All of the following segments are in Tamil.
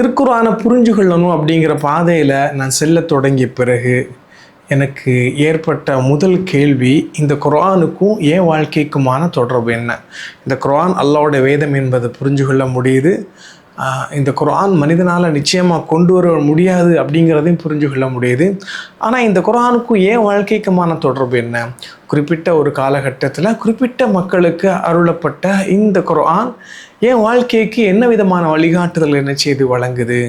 திருக்குறானை புரிஞ்சுகொள்ளணும் அப்படிங்கிற பாதையில் நான் செல்ல தொடங்கிய பிறகு எனக்கு ஏற்பட்ட முதல் கேள்வி இந்த குரானுக்கும் என் வாழ்க்கைக்குமான தொடர்பு என்ன? இந்த குரான் அல்லாவோட வேதம் என்பதை புரிஞ்சு கொள்ள முடியுது. இந்த குரான் மனிதனால் நிச்சயமாக கொண்டு வர முடியாது அப்படிங்கிறதையும் புரிஞ்சு கொள்ள முடியுது. ஆனால் இந்த குரானுக்கும் ஏன் வாழ்க்கைக்குமான தொடர்பு என்ன? குறிப்பிட்ட ஒரு காலகட்டத்தில் குறிப்பிட்ட மக்களுக்கு அருளப்பட்ட இந்த குரான் என் வாழ்க்கைக்கு என்ன விதமான வழிகாட்டுதல் என்ன செய்து வழங்குது?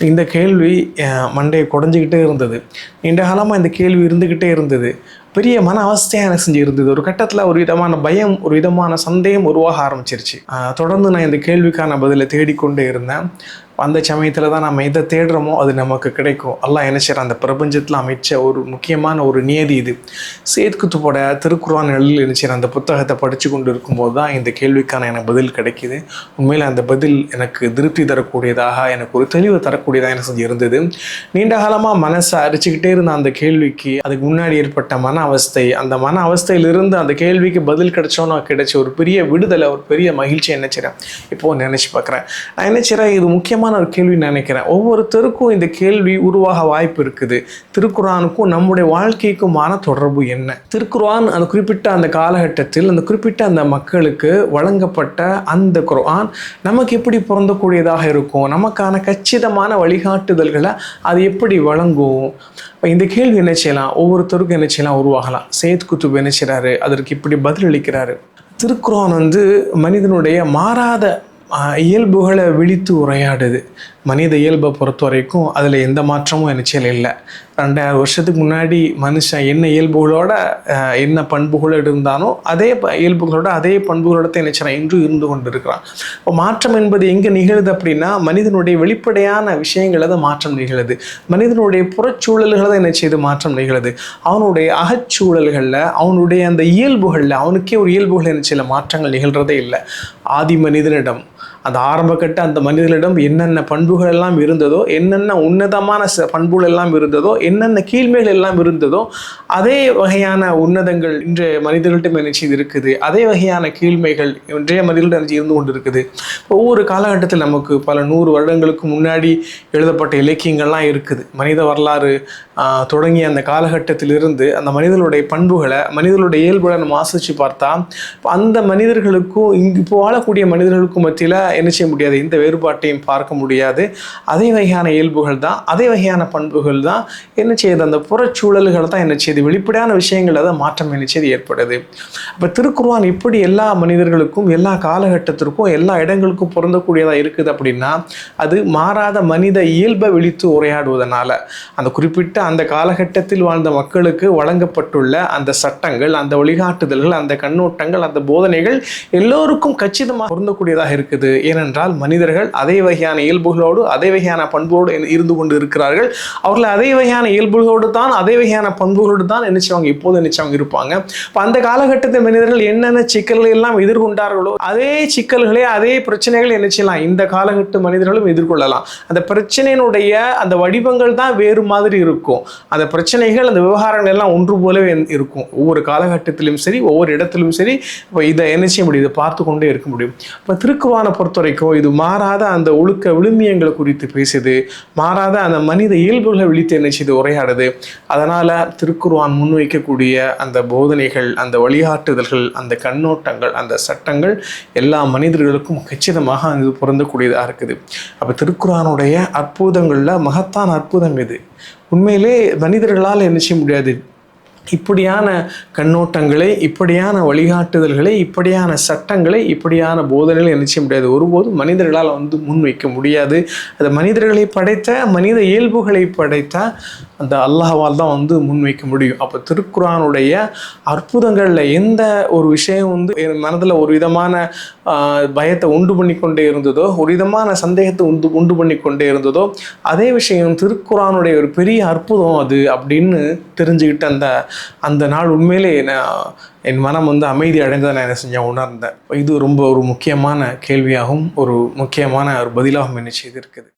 இந்த கேள்வி அஹ், மண்டையை குடஞ்சிக்கிட்டே இருந்தது. நீண்ட காலமாக இந்த கேள்வி இருந்துக்கிட்டே இருந்தது. பெரிய மன அவஸ்தையாக எனக்கு செஞ்சு இருந்தது ஒரு கட்டத்தில் ஒரு விதமான பயம் ஒரு விதமான சந்தேகம் உருவாக ஆரம்பிச்சிருச்சு. தொடர்ந்து நான் இந்த கேள்விக்கான பதிலை தேடிக்கொண்டே இருந்தேன். அந்த சமயத்தில் தான் நம்ம எதை தேடுறோமோ அது நமக்கு கிடைக்கும். எல்லாம் என்ன செய்யற அந்த பிரபஞ்சத்தில் அமைச்ச ஒரு முக்கியமான ஒரு நியதி இது. சேத்குத்துப்போட திருக்குறான் எழுதில் என்ன அந்த புத்தகத்தை படித்து கொண்டு இருக்கும்போது தான் இந்த கேள்விக்கான எனக்கு பதில் கிடைக்கிது. உண்மையில் அந்த பதில் எனக்கு திருப்தி தரக்கூடியதாக எனக்கு ஒரு தெளிவு தரக்கூடியதாக எனக்கு செஞ்சு இருந்தது. நீண்ட காலமாக மனசை அரிச்சுக்கிட்டே இருந்த அந்த கேள்விக்கு அதுக்கு முன்னாடி ஏற்பட்ட மன அவஸ்தை அந்த மன அவஸ்தையிலிருந்து அந்த கேள்விக்கு பதில் கிடைச்சோன்னா கிடைச்ச ஒரு பெரிய விடுதலை ஒரு பெரிய மகிழ்ச்சி என்ன செய்கிறேன் இப்போது நினச்சி பார்க்குறேன். நான் என்ன செய்கிறேன் இது முக்கியமான ஒரு கேள்வி நினைக்கிறேன். ஒவ்வொருத்தருக்கும் இந்த கேள்வி உருவாக வாய்ப்பு இருக்குது. திருக்குறானுக்கும் நம்முடைய வாழ்க்கைக்குமான தொடர்பு என்ன? திருக்குரான் அந்த குறிப்பிட்ட அந்த காலகட்டத்தில் அந்த குறிப்பிட்ட அந்த மக்களுக்கு வழங்கப்பட்ட அந்த குர்ஆன் நமக்கு எப்படி பொருந்தக்கூடியதாக இருக்கும்? நமக்கான கச்சிதமான வழிகாட்டுதல்களை அது எப்படி வழங்கும்? இந்த கேள்வி என்ன செய்யலாம்? ஒவ்வொருத்தருக்கும் என்ன செய்யலாம்? உருவாகலாம். சேத் குத்துப் என்ன செய்கிறாரு அதற்கு இப்படி பதிலளிக்கிறாரு. திருக்குறான் வந்து மனிதனுடைய மாறாத இயல்புகளை விழித்து உரையாடுது. மனித இயல்பை பொறுத்த வரைக்கும் அதில் எந்த மாற்றமும் நிச்சயம் இல்லை. ரெண்டாயிரம் வருஷத்துக்கு முன்னாடி மனுஷன் என்ன இயல்புகளோட என்ன பண்புகளோடு இருந்தானோ அதே ப- இயல்புகளோட அதே பண்புகளோட தான் நினைச்சான் இன்று இருந்து கொண்டு இருக்கிறான் இப்போ மாற்றம் என்பது எங்கே நிகழுது அப்படின்னா மனிதனுடைய வெளிப்படையான விஷயங்களை தான் மாற்றம் நிகழுது. மனிதனுடைய புறச்சூழல்களை தான் என்ன செய்து மாற்றம் நிகழுது. அவனுடைய அகச்சூழல்களில் அவனுடைய அந்த இயல்புகளில் அவனுக்கே ஒரு இயல்புகள் என்ன செய்யல மாற்றங்கள் நிகழ்கிறதே இல்லை. ஆதி மனிதனிடம் அந்த ஆரம்பக்கட்ட அந்த மனிதர்களிடம் என்னென்ன பண்புகள் எல்லாம் இருந்ததோ என்னென்ன உன்னதமான ச- பண்புகள் எல்லாம் இருந்ததோ என்னென்ன கீழ்மைகள் எல்லாம் இருந்ததோ அதே வகையான உன்னதங்கள் இன்றைய மனிதர்களிடம் நினைச்சு இருக்குது. அதே வகையான கீழ்மைகள் இன்றைய மனிதர்களிடம் நினைச்சு இருந்து கொண்டு இருக்குது ஒவ்வொரு காலகட்டத்தில் நமக்கு பல நூறு வருடங்களுக்கு முன்னாடி எழுதப்பட்ட இலக்கியங்கள்லாம் இருக்குது. மனித வரலாறு தொடங்கிய அந்த காலகட்டத்திலிருந்து அந்த மனிதர்களுடைய பண்புகளை மனிதர்களுடைய இயல்புகளை நம்ம வாசித்து பார்த்தா அந்த மனிதர்களுக்கும் இங்கு இப்போ வாழக்கூடிய மனிதர்களுக்கும் மத்தியில் என்ன செய்ய முடியாது. எந்த வேறுபாட்டையும் பார்க்க முடியாது. அதே வகையான இயல்புகள் தான் அதே வகையான பண்புகள் தான் என்ன செய்யுது? அந்த புறச்சூழல்கள் தான் என்ன செய்யுது? வெளிப்படையான விஷயங்கள் தான் மாற்றம் என்ன செய்து ஏற்படுது. அப்போ திருக்குருவான் இப்படி எல்லா மனிதர்களுக்கும் எல்லா காலகட்டத்திற்கும் எல்லா இடங்களுக்கும் பொருந்தக்கூடியதாக இருக்குது அப்படின்னா அது மாறாத மனித இயல்பை விழித்து உரையாடுவதனால அந்த குறிப்பிட்ட அந்த காலகட்டத்தில் வாழ்ந்த மக்களுக்கு வழங்கப்பட்டுள்ள அந்த சட்டங்கள் அந்த வழிகாட்டுதல்கள் அந்த கண்ணோட்டங்கள் அந்த போதனைகள் எல்லோருக்கும் கச்சிதமாக பொருந்தக்கூடியதாக இருக்குது. ஏனென்றால் மனிதர்கள் அதே வகையான இயல்புகளோடு அதே வகையான பண்போடு இருந்து கொண்டு இருக்கிறார்கள் அவர்கள் அதே வகையான இயல்புகளோடு தான் அதே வகையான பண்புகளோடு தான் நினைச்சவங்க இப்போது நினைச்சவங்க இருப்பாங்க. இப்போ அந்த காலகட்டத்தில் மனிதர்கள் என்னென்ன சிக்கல்களை எல்லாம் எதிர்கொண்டார்களோ அதே சிக்கல்களே அதே பிரச்சனைகளை நினைச்சலாம் செய்யலாம்? இந்த காலகட்ட மனிதர்களும் எதிர்கொள்ளலாம். அந்த பிரச்சனையினுடைய அந்த வடிவங்கள் தான் வேறு மாதிரி இருக்கும். அந்த பிரச்சனைகள் அந்த விவகாரங்கள் எல்லாம் ஒன்று போலவே இருக்கும். ஒவ்வொரு காலகட்டத்திலும் சரி ஒவ்வொரு இடத்திலும் சரி இப்போ இதை என்ன செய்ய முடியும்? இதை பார்த்து கொண்டே இருக்க முடியும். இப்போ திருக்குவானை பொறுத்த வரைக்கும் இது மாறாத அந்த ஒழுக்க விழுமியங்களை குறித்து பேசுது மாறாத அந்த மனித இயல்புகளை விழித்து என்ன செய்து உரையாடுது. அதனால் திருக்குருவான் முன்வைக்கக்கூடிய அந்த போதனைகள் அந்த வழிகாட்டுதல்கள் அந்த கண்ணோட்டங்கள் அந்த சட்டங்கள் எல்லா மனிதர்களுக்கும் கச்சிதமாக இது பொருந்தக்கூடியதாக இருக்குது. அப்போ திருக்குறானுடைய அற்புதங்களில் மகத்தான அற்புதம் இது உண்மையிலே மனிதர்களால் என்ன செய்ய முடியாது? இப்படியான கண்ணோட்டங்களை இப்படியான வழிகாட்டுதல்களை இப்படியான சட்டங்களை இப்படியான போதனைகளை என்ன செய்ய முடியாது. ஒருபோதும் மனிதர்களால் வந்து முன்வைக்க முடியாது. அது மனிதர்களை படைத்த மனித இயல்புகளை படைத்த அந்த அல்லாஹால் தான் வந்து முன்வைக்க முடியும். அப்போ திருக்குறானுடைய அற்புதங்களில் எந்த ஒரு விஷயம் வந்து என் மனதில் ஒரு விதமான பயத்தை உண்டு பண்ணி கொண்டே இருந்ததோ ஒரு விதமான சந்தேகத்தை உண்டு உண்டு பண்ணி கொண்டே இருந்ததோ அதே விஷயம் திருக்குறானுடைய ஒரு பெரிய அற்புதம் அது அப்படின்னு தெரிஞ்சுக்கிட்டு அந்த அந்த நாள் உண்மையிலே நான் என் மனம் வந்து அமைதி அடைந்ததை நான் என்ன செஞ்சேன் உணர்ந்தேன். இது ரொம்ப ஒரு முக்கியமான கேள்வியாகவும் ஒரு முக்கியமான ஒரு பதிலாகவும் என்ன செய்திருக்குது.